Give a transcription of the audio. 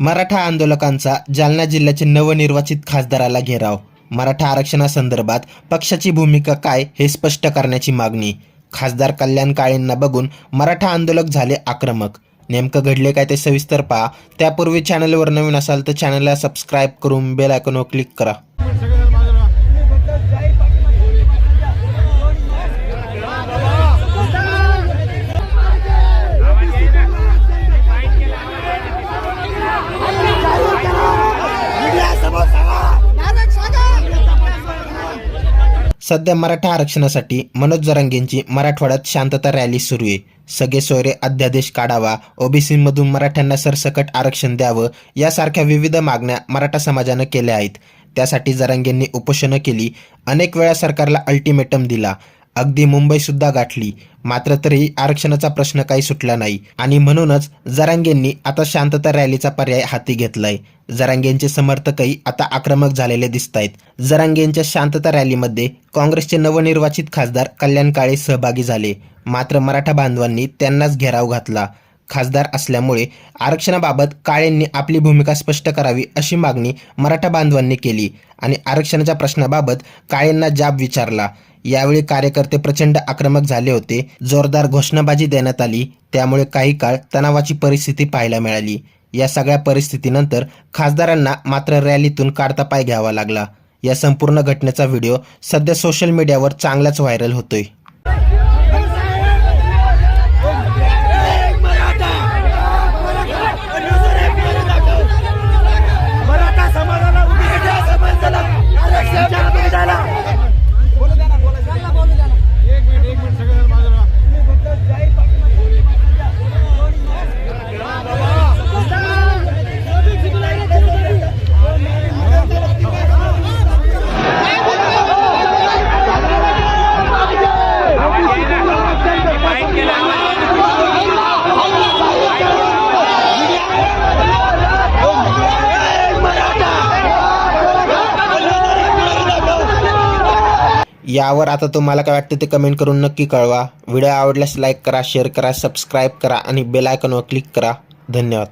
मराठा आंदोलकांचा जालना जिल्ह्याचे नवनिर्वाचित खासदाराला घेराव. मराठा आरक्षणासंदर्भात पक्षाची भूमिका काय हे स्पष्ट करण्याची मागणी. खासदार कल्याण काळेंना बघून मराठा आंदोलक झाले आक्रमक. नेमकं घडले काय ते सविस्तर पहा. त्यापूर्वी चॅनलवर नवीन असाल तर चॅनलला सबस्क्राईब करून बेल आयकॉनवर क्लिक करा. सध्या मराठा आरक्षणासाठी मनोज जरांगेंची मराठवाड्यात शांतता रॅली सुरू आहे. सगळे सोयरे अध्यादेश काढावा ओबीसीमधून मराठ्यांना सरसकट आरक्षण द्यावं यासारख्या विविध मागण्या मराठा समाजानं केल्या आहेत. त्यासाठी जरांगेंनी उपोषणं केली अनेक वेळा सरकारला अल्टिमेटम दिला अगदी मुंबईसुद्धा गाठली. मात्र तरीही आरक्षणाचा प्रश्न काही सुटला नाही. आणि म्हणूनच जरांगेंनी आता शांतता रॅलीचा पर्याय हाती घेतलाय. जरांगेंचे समर्थकही आता आक्रमक झालेले दिसत आहेत जरांगेंच्या शांतता रॅलीमध्ये काँग्रेसचे नवनिर्वाचित खासदार कल्याण काळे सहभागी झाले. मात्र मराठा बांधवांनी त्यांनाच घेराव घातला. खासदार असल्यामुळे आरक्षणाबाबत काळेंनी आपली भूमिका स्पष्ट करावी अशी मागणी मराठा बांधवांनी केली आणि आरक्षणाच्या प्रश्नाबाबत काळेंना जाब विचारला. यावेळी कार्यकर्ते प्रचंड आक्रमक झाले होते जोरदार घोषणाबाजी देण्यात आली त्यामुळे काही काळ तणावाची परिस्थिती पाहायला मिळाली. या सगळ्या परिस्थितीनंतर खासदारांना मात्र रॅलीतून काढता पाय घ्यावा लागला. या संपूर्ण घटनेचा व्हिडिओ सध्या सोशल मीडियावर चांगलाच व्हायरल होतोय. यावर आता तुम्हाला काय वाटतं ते कमेंट करून नक्की कळवा. व्हिडिओ आवडल्यास लाईक करा शेअर करा सबस्क्राईब करा आणि बेल आयकॉनवर क्लिक करा. धन्यवाद.